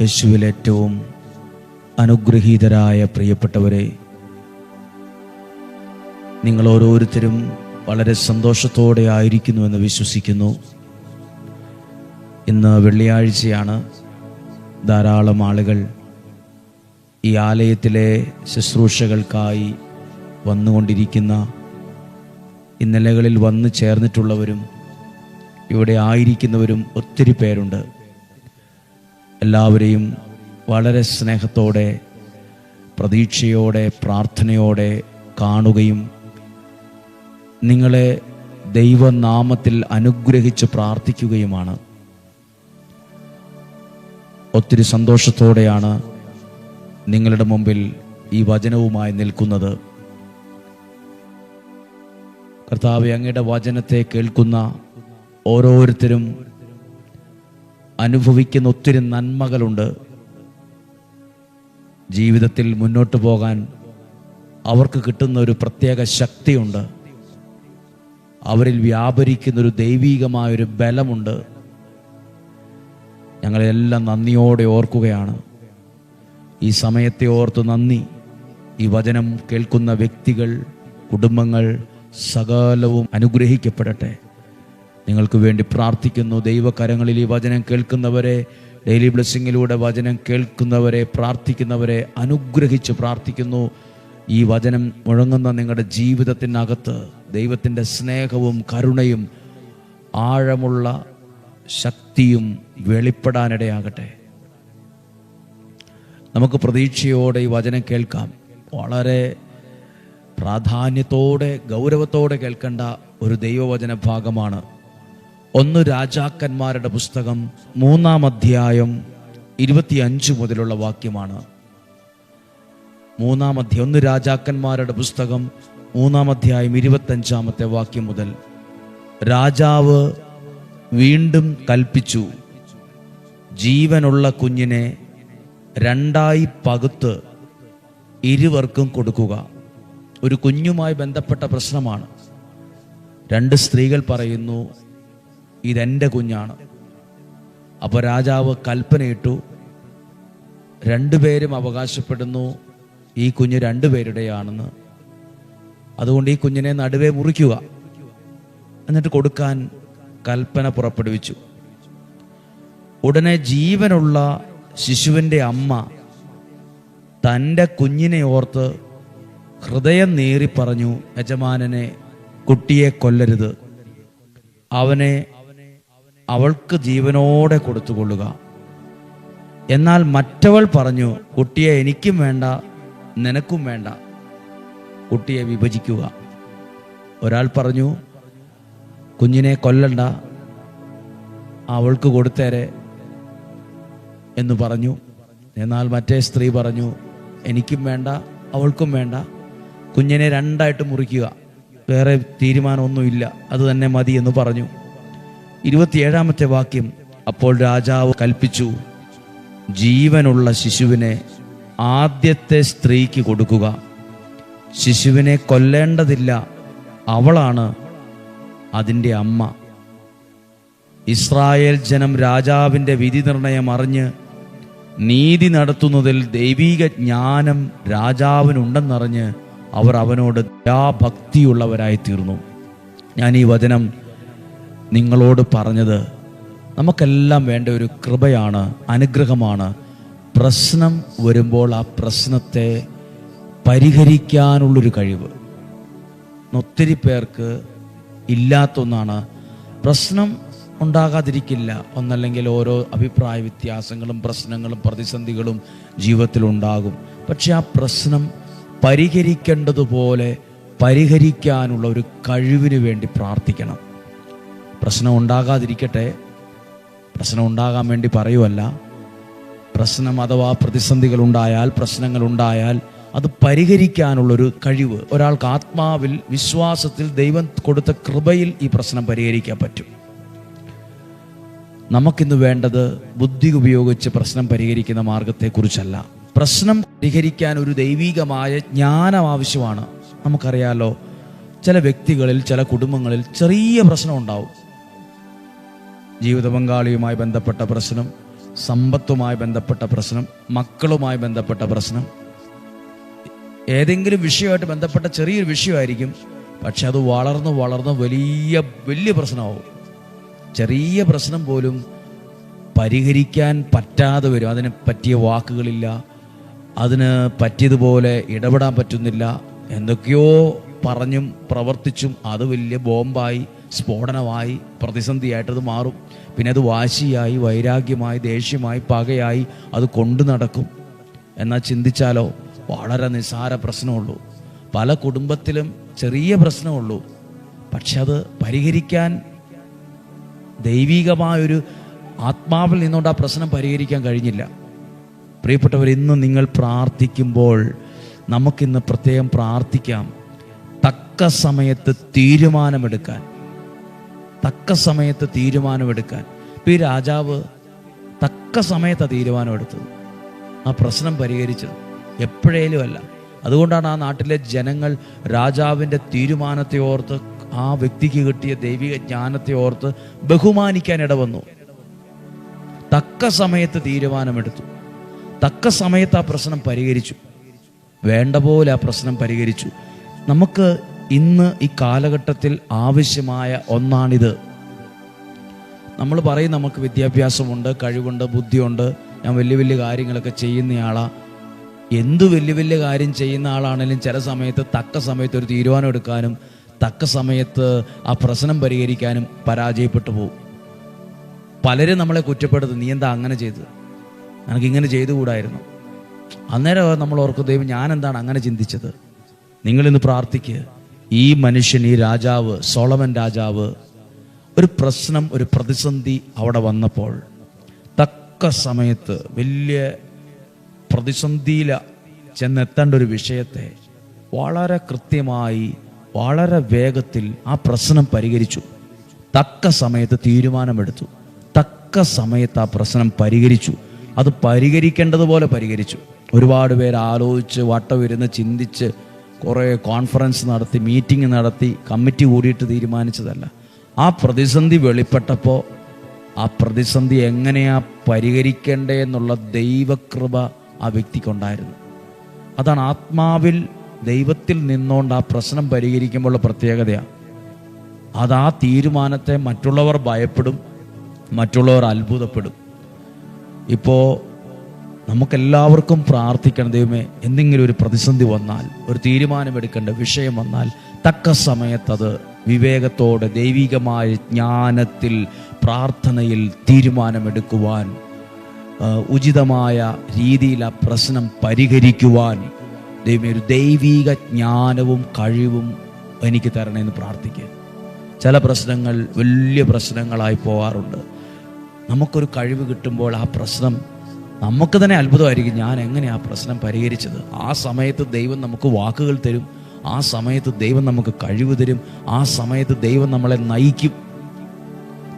യേശുവിൽ ഏറ്റവും അനുഗ്രഹീതരായ പ്രിയപ്പെട്ടവരെ നിങ്ങൾ ഓരോരുത്തരും വളരെ സന്തോഷത്തോടെ ആയിരിക്കുന്നുവെന്ന് വിശ്വസിക്കുന്നു. ഇന്ന് വെള്ളിയാഴ്ചയാണ് ധാരാളം ആളുകൾ ഈ ആലയത്തിലെ ശുശ്രൂഷകൾക്കായി വന്നുകൊണ്ടിരിക്കുന്ന ഇന്നലകളിൽ വന്നു ചേർന്നിട്ടുള്ളവരും ഇവിടെ ആയിരിക്കുന്നവരും ഒത്തിരി പേരുണ്ട്. എല്ലാവരെയും വളരെ സ്നേഹത്തോടെ പ്രതീക്ഷയോടെ പ്രാർത്ഥനയോടെ കാണുകയും നിങ്ങളെ ദൈവനാമത്തിൽ അനുഗ്രഹിച്ച് പ്രാർത്ഥിക്കുകയുമാണ്. ഒത്തിരി സന്തോഷത്തോടെയാണ് നിങ്ങളുടെ മുമ്പിൽ ഈ വചനവുമായി നിൽക്കുന്നത്. കർത്താവ് അങ്ങയുടെ വചനത്തെ കേൾക്കുന്ന ഓരോരുത്തരും അനുഭവിക്കുന്ന ഒത്തിരി നന്മകളുണ്ട്. ജീവിതത്തിൽ മുന്നോട്ട് പോകാൻ അവർക്ക് കിട്ടുന്ന ഒരു പ്രത്യേക ശക്തിയുണ്ട്. അവരിൽ വ്യാപരിക്കുന്ന ഒരു ദൈവീകമായൊരു ബലമുണ്ട്. ഞങ്ങളെല്ലാം നന്ദിയോടെ ഓർക്കുകയാണ്. ഈ സമയത്തെ ഓർത്ത് നന്ദി. ഈ വചനം കേൾക്കുന്ന വ്യക്തികൾ കുടുംബങ്ങൾ സകലവും അനുഗ്രഹിക്കപ്പെടട്ടെ. നിങ്ങൾക്ക് വേണ്ടി പ്രാർത്ഥിക്കുന്നു. ദൈവകരങ്ങളിൽ ഈ വചനം കേൾക്കുന്നവരെ ഡെയിലി ബ്ലെസ്സിങ്ങിലൂടെ വചനം കേൾക്കുന്നവരെ പ്രാർത്ഥിക്കുന്നവരെ അനുഗ്രഹിച്ച് പ്രാർത്ഥിക്കുന്നു. ഈ വചനം മുഴങ്ങുന്ന നിങ്ങളുടെ ജീവിതത്തിനകത്ത് ദൈവത്തിന്റെ സ്നേഹവും കരുണയും ആഴമുള്ള ശക്തിയും വെളിപ്പെടാനിടയാകട്ടെ. നമുക്ക് പ്രതീക്ഷയോടെ ഈ വചനം കേൾക്കാം. വളരെ പ്രാധാന്യത്തോടെ ഗൗരവത്തോടെ കേൾക്കേണ്ട ഒരു ദൈവവചന ഭാഗമാണ്. ഒന്ന് രാജാക്കന്മാരുടെ പുസ്തകം മൂന്നാം അധ്യായം ഇരുപത്തിയഞ്ച് മുതലുള്ള വാക്യമാണ്. മൂന്നാം അധ്യായം ഒന്ന് രാജാക്കന്മാരുടെ പുസ്തകം മൂന്നാം അധ്യായം ഇരുപത്തഞ്ചാമത്തെ വാക്യം മുതൽ. രാജാവ് വീണ്ടും കൽപ്പിച്ചു ജീവനുള്ള കുഞ്ഞിനെ രണ്ടായി പകുത്ത് ഇരുവർക്കും കൊടുക്കുക. ഒരു കുഞ്ഞുമായി ബന്ധപ്പെട്ട പ്രശ്നമാണ്. രണ്ട് സ്ത്രീകൾ പറയുന്നു ഇതെന്റെ കുഞ്ഞാണ്. അപ്പോൾ രാജാവ് കൽപ്പനയിട്ടു രണ്ടുപേരും അവകാശപ്പെടുന്നു ഈ കുഞ്ഞ് രണ്ടുപേരുടെയാണെന്ന് അതുകൊണ്ട് ഈ കുഞ്ഞിനെ നടുവേ മുറിക്കുക. എന്നിട്ട് കൊടുക്കാൻ കൽപ്പന പുറപ്പെടുവിച്ചു. ഉടനെ ജീവനുള്ള ശിശുവിന്റെ അമ്മ തന്റെ കുഞ്ഞിനെ ഓർത്ത് ഹൃദയം നേറി പറഞ്ഞു യജമാനനെ കുട്ടിയെ കൊല്ലരുത്. അവനെ അവൾക്ക് ജീവനോടെ കൊടുത്തുകൊള്ളുക. എന്നാൽ മറ്റവൾ പറഞ്ഞു കുട്ടിയെ എനിക്കും വേണ്ട നിനക്കും വേണ്ട. കുട്ടിയെ വിഭജിക്കുക. ഒരാൾ പറഞ്ഞു കുഞ്ഞിനെ കൊല്ലണ്ട അവൾക്ക് കൊടുത്തേരെ. എന്ന് പറഞ്ഞു. എന്നാൽ മറ്റേ സ്ത്രീ പറഞ്ഞു എനിക്കും വേണ്ട അവൾക്കും വേണ്ട. കുഞ്ഞിനെ രണ്ടായിട്ട് മുറിക്കുക. വേറെ തീരുമാനമൊന്നുമില്ല. അത് തന്നെ മതി എന്ന് പറഞ്ഞു. ഇരുപത്തിയേഴാമത്തെ വാക്യം അപ്പോൾ രാജാവ് കൽപ്പിച്ചു ജീവനുള്ള ശിശുവിനെ ആദ്യത്തെ സ്ത്രീക്ക് കൊടുക്കുക. ശിശുവിനെ കൊല്ലേണ്ടതില്ല അവളാണ് അതിന്റെ അമ്മ. ഇസ്രായേൽ ജനം രാജാവിന്റെ വിധി നിർണയം അറിഞ്ഞ് നീതി നടത്തുന്നതിൽ ദൈവീക ജ്ഞാനം രാജാവിനുണ്ടെന്നറിഞ്ഞ് അവർ അവനോട് ദയാഭക്തിയുള്ളവരായി തീർന്നു ഞാൻ ഈ വചനം നിങ്ങളോട് പറഞ്ഞത് നമുക്കെല്ലാം വേണ്ട ഒരു കൃപയാണ് അനുഗ്രഹമാണ്. പ്രശ്നം വരുമ്പോൾ ആ പ്രശ്നത്തെ പരിഹരിക്കാനുള്ളൊരു കഴിവ്. ഒത്തിരി പേർക്ക് ഇല്ലാത്തൊന്നാണ്. പ്രശ്നം ഉണ്ടാകാതിരിക്കില്ല. ഒന്നല്ലെങ്കിൽ ഓരോ അഭിപ്രായ വ്യത്യാസങ്ങളും പ്രശ്നങ്ങളും പ്രതിസന്ധികളും ജീവിതത്തിൽ ഉണ്ടാകും പക്ഷെ ആ പ്രശ്നം പരിഹരിക്കേണ്ടതുപോലെ പരിഹരിക്കാനുള്ള ഒരു കഴിവിന് വേണ്ടി പ്രാർത്ഥിക്കണം. പ്രശ്നം ഉണ്ടാകാതിരിക്കട്ടെ. പ്രശ്നം ഉണ്ടാകാൻ വേണ്ടി പറയുമല്ല പ്രശ്നം അഥവാ പ്രശ്നങ്ങൾ ഉണ്ടായാൽ അത് പരിഹരിക്കാനുള്ളൊരു കഴിവ് ഒരാൾക്ക് ആത്മാവിൽ വിശ്വാസത്തിൽ ദൈവം കൊടുത്ത കൃപയിൽ ഈ പ്രശ്നം പരിഹരിക്കാൻ പറ്റും. നമുക്കിന്ന് വേണ്ടത് ബുദ്ധി ഉപയോഗിച്ച് പ്രശ്നം പരിഹരിക്കുന്ന മാർഗത്തെക്കുറിച്ചല്ല. പ്രശ്നം പരിഹരിക്കാൻ ഒരു ദൈവികമായ ജ്ഞാനം ആവശ്യമാണ്. നമുക്കറിയാലോ ചില വ്യക്തികളിൽ ചില കുടുംബങ്ങളിൽ ചെറിയ പ്രശ്നം ഉണ്ടാവും. ജീവിത പങ്കാളിയുമായി ബന്ധപ്പെട്ട പ്രശ്നം സമ്പത്തുമായി ബന്ധപ്പെട്ട പ്രശ്നം മക്കളുമായി ബന്ധപ്പെട്ട പ്രശ്നം. ഏതെങ്കിലും വിഷയമായിട്ട് ബന്ധപ്പെട്ട ചെറിയൊരു വിഷയമായിരിക്കും പക്ഷെ അത് വളർന്ന് വളർന്ന് വലിയ വലിയ പ്രശ്നമാവും. ചെറിയ പ്രശ്നം പോലും പരിഹരിക്കാൻ പറ്റാതെ വരും. അതിന് പറ്റിയ വാക്കുകളില്ല അതിന് പറ്റിയതുപോലെ ഇടപെടാൻ പറ്റുന്നില്ല. എന്തൊക്കെയോ പറഞ്ഞും പ്രവർത്തിച്ചും അത് വലിയ ബോംബായി സ്ഫോടനമായി പ്രതിസന്ധിയായിട്ടത് മാറും. പിന്നെ അത് വാശിയായി വൈരാഗ്യമായി ദേഷ്യമായി പകയായി അത് കൊണ്ടു നടക്കും. എന്നാൽ ചിന്തിച്ചാലോ? വളരെ നിസ്സാര പ്രശ്നമുള്ളൂ. പല കുടുംബത്തിലും ചെറിയ പ്രശ്നമുള്ളൂ. പക്ഷെ അത് പരിഹരിക്കാൻ ദൈവികമായൊരു ആത്മാവിൽ നിന്നുകൊണ്ട് ആ പ്രശ്നം പരിഹരിക്കാൻ കഴിഞ്ഞില്ല. പ്രിയപ്പെട്ടവർ ഇന്ന് നിങ്ങൾ പ്രാർത്ഥിക്കുമ്പോൾ നമുക്കിന്ന് പ്രത്യേകം പ്രാർത്ഥിക്കാം. തക്ക സമയത്ത് തീരുമാനമെടുക്കാൻ. തക്ക സമയത്ത് തീരുമാനമെടുക്കാൻ. ഇപ്പം ഈ രാജാവ് തക്ക സമയത്താണ് തീരുമാനമെടുത്തത്. ആ പ്രശ്നം പരിഹരിച്ചത്. എപ്പോഴേലും അല്ല. അതുകൊണ്ടാണ് ആ നാട്ടിലെ ജനങ്ങൾ രാജാവിന്റെ തീരുമാനത്തെ ഓർത്ത് ആ വ്യക്തിക്ക് കിട്ടിയ ദൈവിക ജ്ഞാനത്തെ ഓർത്ത് ബഹുമാനിക്കാൻ ഇടവന്നു. തക്ക സമയത്ത് തീരുമാനമെടുത്തു. തക്ക സമയത്ത് ആ പ്രശ്നം പരിഹരിച്ചു. വേണ്ട പോലെ ആ പ്രശ്നം പരിഹരിച്ചു. നമുക്ക് ഇന്ന് ഈ കാലഘട്ടത്തിൽ ആവശ്യമായ ഒന്നാണിത്. നമ്മൾ പറയും നമുക്ക് വിദ്യാഭ്യാസമുണ്ട് കഴിവുണ്ട് ബുദ്ധിയുണ്ട് ഞാൻ വലിയ വലിയ കാര്യങ്ങളൊക്കെ ചെയ്യുന്നയാളാ. എന്ത് വലിയ വലിയ കാര്യം ചെയ്യുന്ന ആളാണെങ്കിലും ചില സമയത്ത് തക്ക സമയത്ത് ഒരു തീരുമാനം എടുക്കാനും തക്ക സമയത്ത് ആ പ്രശ്നം പരിഹരിക്കാനും പരാജയപ്പെട്ടു പോകും പലരും നമ്മളെ കുറ്റപ്പെടുത്തും നീ എന്താ അങ്ങനെ ചെയ്തത്? എനിക്കിങ്ങനെ ചെയ്തുകൂടായിരുന്നു? അന്നേരം നമ്മൾ ഓർക്കും ദൈവം ഞാൻ എന്താണ് അങ്ങനെ ചിന്തിച്ചത്? നിങ്ങളിന്ന് പ്രാർത്ഥിക്കുക ഈ മനുഷ്യൻ ഈ രാജാവ് സോളമൻ രാജാവ് ഒരു പ്രശ്നം ഒരു പ്രതിസന്ധി അവിടെ വന്നപ്പോൾ തക്ക സമയത്ത് വലിയ പ്രതിസന്ധിയിൽ ചെന്നെത്തേണ്ട ഒരു വിഷയത്തെ വളരെ കൃത്യമായി വളരെ വേഗത്തിൽ ആ പ്രശ്നം പരിഹരിച്ചു. തക്ക സമയത്ത് തീരുമാനമെടുത്തു. തക്ക സമയത്ത് ആ പ്രശ്നം പരിഹരിച്ചു. അത് പരിഹരിക്കേണ്ടതുപോലെ പരിഹരിച്ചു. ഒരുപാട് പേര് ആലോചിച്ച് വട്ടമിരുന്ന് ചിന്തിച്ച് കുറേ കോൺഫറൻസ് നടത്തി മീറ്റിംഗ് നടത്തി കമ്മിറ്റി കൂടിയിട്ട് തീരുമാനിച്ചതല്ല. ആ പ്രതിസന്ധി വെളിപ്പെട്ടപ്പോൾ ആ പ്രതിസന്ധി എങ്ങനെയാ പരിഹരിക്കേണ്ടേ എന്നുള്ള ദൈവകൃപ ആ വ്യക്തിക്കുണ്ടായിരുന്നു. അതാണ് ആത്മാവിൽ ദൈവത്തിൽ നിന്നുകൊണ്ട് ആ പ്രശ്നം പരിഹരിക്കുമ്പോഴുള്ള പ്രത്യേകതയാണ് അത് ആ തീരുമാനത്തെ മറ്റുള്ളവർ ഭയപ്പെടും മറ്റുള്ളവർ അത്ഭുതപ്പെടും. ഇപ്പോൾ നമുക്കെല്ലാവർക്കും പ്രാർത്ഥിക്കണം ദൈവമേ. എന്തെങ്കിലും ഒരു പ്രതിസന്ധി വന്നാൽ ഒരു തീരുമാനമെടുക്കേണ്ട വിഷയം വന്നാൽ തക്ക സമയത്തത് വിവേകത്തോടെ ദൈവികമായ ജ്ഞാനത്തിൽ പ്രാർത്ഥനയിൽ തീരുമാനമെടുക്കുവാൻ ഉചിതമായ രീതിയിൽ ആ പ്രശ്നം പരിഹരിക്കുവാൻ ദൈവമേ ഒരു ദൈവിക ജ്ഞാനവും കഴിവും എനിക്ക് തരണമെന്ന് പ്രാർത്ഥിക്കുക. ചില പ്രശ്നങ്ങൾ വലിയ പ്രശ്നങ്ങളായി പോകാറുണ്ട്. നമുക്കൊരു കഴിവ് കിട്ടുമ്പോൾ ആ പ്രശ്നം നമുക്ക് തന്നെ അത്ഭുതമായിരിക്കും. ഞാൻ എങ്ങനെ ആ പ്രശ്നം പരിഹരിച്ചത്? ആ സമയത്ത് ദൈവം നമുക്ക് വാക്കുകൾ തരും. ആ സമയത്ത് ദൈവം നമുക്ക് കഴിവ് തരും. ആ സമയത്ത് ദൈവം നമ്മളെ നയിക്കും.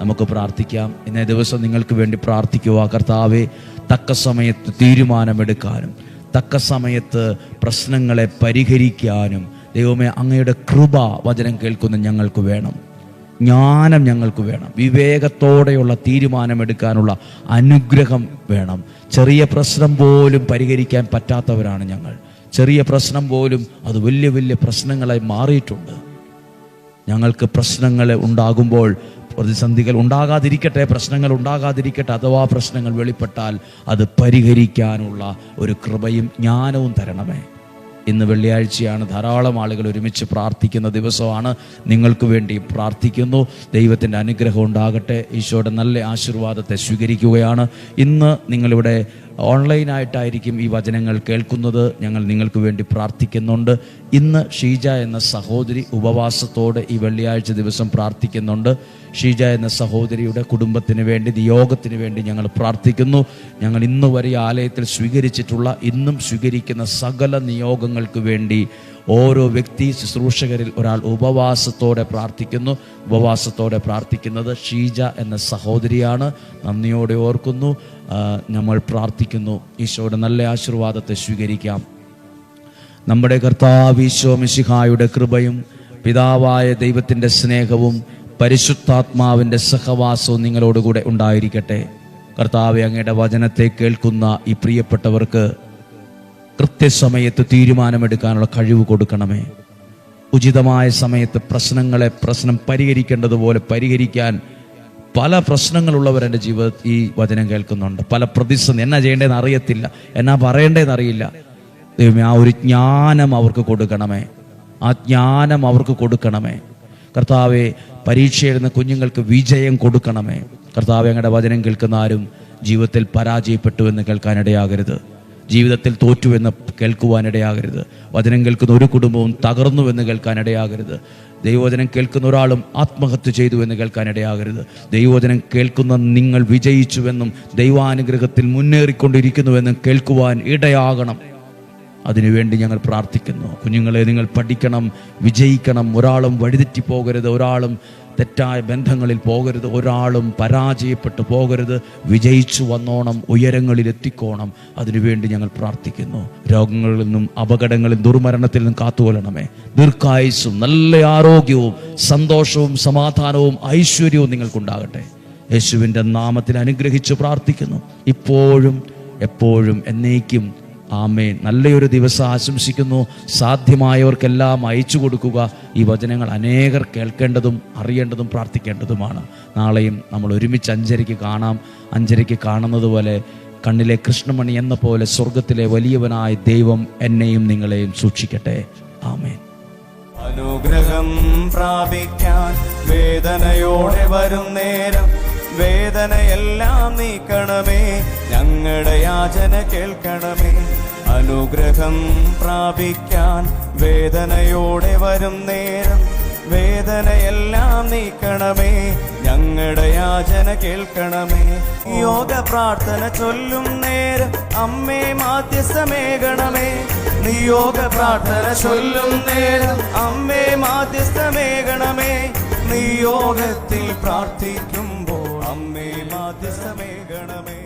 നമുക്ക് പ്രാർത്ഥിക്കാം. ഇന്നേ ദിവസം നിങ്ങൾക്ക് വേണ്ടി പ്രാർത്ഥിക്കുക. കർത്താവെ തക്ക സമയത്ത് തീരുമാനമെടുക്കാനും തക്ക സമയത്ത് പ്രശ്നങ്ങളെ പരിഹരിക്കാനും ദൈവമേ അങ്ങയുടെ കൃപ വചനം കേൾക്കുന്ന ഞങ്ങൾക്ക് വേണം. ജ്ഞാനം ഞങ്ങൾക്ക് വേണം. വിവേകത്തോടെയുള്ള തീരുമാനമെടുക്കാനുള്ള അനുഗ്രഹം വേണം. ചെറിയ പ്രശ്നം പോലും പരിഹരിക്കാൻ പറ്റാത്തവരാണ് ഞങ്ങൾ. ചെറിയ പ്രശ്നം പോലും അത് വലിയ വലിയ പ്രശ്നങ്ങളായി മാറിയിട്ടുണ്ട്. ഞങ്ങൾക്ക് പ്രശ്നങ്ങൾ ഉണ്ടാകുമ്പോൾ പ്രതിസന്ധികൾ ഉണ്ടാകാതിരിക്കട്ടെ പ്രശ്നങ്ങൾ ഉണ്ടാകാതിരിക്കട്ടെ അഥവാ പ്രശ്നങ്ങൾ വെളിപ്പെട്ടാൽ അത് പരിഹരിക്കാനുള്ള ഒരു കൃപയും ജ്ഞാനവും തരണമേ. ഇന്ന് വെള്ളിയാഴ്ചയാണ് ധാരാളം ആളുകൾ ഒരുമിച്ച് പ്രാർത്ഥിക്കുന്ന ദിവസമാണ്. നിങ്ങൾക്ക് വേണ്ടി പ്രാർത്ഥിക്കുന്നു. ദൈവത്തിന്റെ അനുഗ്രഹം ഉണ്ടാകട്ടെ. ഈശോയുടെ നല്ല ആശീർവാദത്തെ സ്വീകരിക്കുകയാണ്. ഇന്ന് നിങ്ങളിവിടെ ഓൺലൈനായിട്ടായിരിക്കും ഈ വചനങ്ങൾ കേൾക്കുന്നത്. ഞങ്ങൾ നിങ്ങൾക്ക് വേണ്ടി പ്രാർത്ഥിക്കുന്നുണ്ട്. ഇന്ന് ഷീജ എന്ന സഹോദരി ഉപവാസത്തോടെ ഈ വെള്ളിയാഴ്ച ദിവസം പ്രാർത്ഥിക്കുന്നുണ്ട്. ഷീജ എന്ന സഹോദരിയുടെ കുടുംബത്തിന് വേണ്ടി നിയോഗത്തിന് വേണ്ടി ഞങ്ങൾ പ്രാർത്ഥിക്കുന്നു. ഞങ്ങൾ ഇന്ന് വരെ ആലയത്തിൽ സ്വീകരിച്ചിട്ടുള്ള ഇന്നും സ്വീകരിക്കുന്ന സകല നിയോഗങ്ങൾക്ക് വേണ്ടി ഓരോ വ്യക്തി ശുശ്രൂഷകരിൽ ഒരാൾ ഉപവാസത്തോടെ പ്രാർത്ഥിക്കുന്നു. ഉപവാസത്തോടെ പ്രാർത്ഥിക്കുന്നത് ഷീജ എന്ന സഹോദരിയാണ്. നന്ദിയോടെ ഓർക്കുന്നു. നമ്മൾ പ്രാർത്ഥിക്കുന്നു. ഈശോയുടെ നല്ല ആശീർവാദത്തെ സ്വീകരിക്കാം. നമ്മുടെ കർത്താവ് ഈശോ മിശിഹായുടെ കൃപയും പിതാവായ ദൈവത്തിന്റെ സ്നേഹവും പരിശുദ്ധാത്മാവിന്റെ സഹവാസവും നിങ്ങളോടുകൂടെ ഉണ്ടായിരിക്കട്ടെ. കർത്താവ് അങ്ങയുടെ വചനത്തെ കേൾക്കുന്ന ഈ പ്രിയപ്പെട്ടവർക്ക് കൃത്യസമയത്ത് തീരുമാനമെടുക്കാനുള്ള കഴിവ് കൊടുക്കണമേ. ഉചിതമായ സമയത്ത് പ്രശ്നങ്ങളെ പ്രശ്നം പരിഹരിക്കേണ്ടതുപോലെ പരിഹരിക്കാൻ പല പ്രശ്നങ്ങളുള്ളവർ എന്റെ ജീവിതത്തിൽ ഈ വചനം കേൾക്കുന്നുണ്ട്. പല പ്രതിസന്ധി എന്നാ ചെയ്യേണ്ടതെന്ന് അറിയത്തില്ല. എന്നാ പറയേണ്ടതെന്ന് അറിയില്ല. ദൈവമേ ആ ഒരു ജ്ഞാനം അവർക്ക് കൊടുക്കണമേ. ആ ജ്ഞാനം അവർക്ക് കൊടുക്കണമേ. കർത്താവെ പരീക്ഷ എഴുതുന്ന കുഞ്ഞുങ്ങൾക്ക് വിജയം കൊടുക്കണമേ. കർത്താവെ അങ്ങയുടെ വചനം കേൾക്കുന്ന ആരും ജീവിതത്തിൽ പരാജയപ്പെട്ടു എന്ന് കേൾക്കാനിടയാകരുത്. ജീവിതത്തിൽ തോറ്റുവെന്ന് കേൾക്കുവാനിടയാകരുത്. വചനം കേൾക്കുന്ന ഒരു കുടുംബവും തകർന്നുവെന്ന് കേൾക്കാനിടയാകരുത്. ദൈവവചനം കേൾക്കുന്ന ഒരാളും ആത്മഹത്യ ചെയ്തു എന്ന് കേൾക്കാനിടയാകരുത്. ദൈവവചനം കേൾക്കുന്ന നിങ്ങൾ വിജയിച്ചുവെന്നും ദൈവാനുഗ്രഹത്തിൽ മുന്നേറിക്കൊണ്ടിരിക്കുന്നുവെന്നും കേൾക്കുവാൻ ഇടയാകണം. അതിനുവേണ്ടി ഞങ്ങൾ പ്രാർത്ഥിക്കുന്നു. കുഞ്ഞുങ്ങളെ നിങ്ങൾ പഠിക്കണം വിജയിക്കണം. ഒരാളും വഴിതെറ്റിപ്പോകരുത് ഒരാളും തെറ്റായ ബന്ധങ്ങളിൽ പോകരുത്. ഒരാളും പരാജയപ്പെട്ടു പോകരുത്. വിജയിച്ചു വന്നോണം ഉയരങ്ങളിൽ എത്തിക്കോണം. അതിനുവേണ്ടി ഞങ്ങൾ പ്രാർത്ഥിക്കുന്നു. രോഗങ്ങളിൽ നിന്നും അപകടങ്ങളിൽ ദുർമരണത്തിൽ നിന്നും കാത്തുകൊല്ലണമേ ദീർഘായുസും നല്ല ആരോഗ്യവും സന്തോഷവും സമാധാനവും ഐശ്വര്യവും നിങ്ങൾക്കുണ്ടാകട്ടെ. യേശുവിന്റെ നാമത്തിൽ അനുഗ്രഹിച്ച് പ്രാർത്ഥിക്കുന്നു. ഇപ്പോഴും എപ്പോഴും എന്നേക്കും ആമേൻ. നല്ലൊരു ദിവസം ആശംസിക്കുന്നു. സാധ്യമായവർക്കെല്ലാം അയച്ചു കൊടുക്കുക. ഈ വചനങ്ങൾ അനേകർ കേൾക്കേണ്ടതും അറിയേണ്ടതും പ്രാർത്ഥിക്കേണ്ടതുമാണ്. നാളെയും നമ്മൾ ഒരുമിച്ച് അഞ്ചരയ്ക്ക് കാണാം. അഞ്ചരയ്ക്ക് കാണുന്നത് പോലെ കണ്ണിലെ കൃഷ്ണമണി എന്ന പോലെ സ്വർഗത്തിലെ വലിയവനായ ദൈവം എന്നെയും നിങ്ങളെയും സൂക്ഷിക്കട്ടെ. ആമേൻ. അനുഗ്രഹം പ്രാപിക്കാൻ വേദനയോടെ വരും നേരം വേദനയെല്ലാം നീക്കണമേ. ഞങ്ങളുടെ യാചന കേൾക്കണമേ. അനുഗ്രഹം പ്രാപിക്കാൻ വേദനയോടെ വരും നേരം. വേദനയെല്ലാം നീക്കണമേ. ഞങ്ങളുടെ യാചന കേൾക്കണമേ. യോഗ പ്രാർത്ഥന ചൊല്ലും നേരം. അമ്മേ മാധ്യസ്ഥമേകണമേ. നിയോഗ പ്രാർത്ഥന ചൊല്ലും നേരം. അമ്മേ മാധ്യസ്ഥമേകണമേ. നിയോഗത്തിൽ പ്രാർത്ഥിക്കുമ്പോൾ അമ്മേ മാധ്യസ്ഥമേകണമേ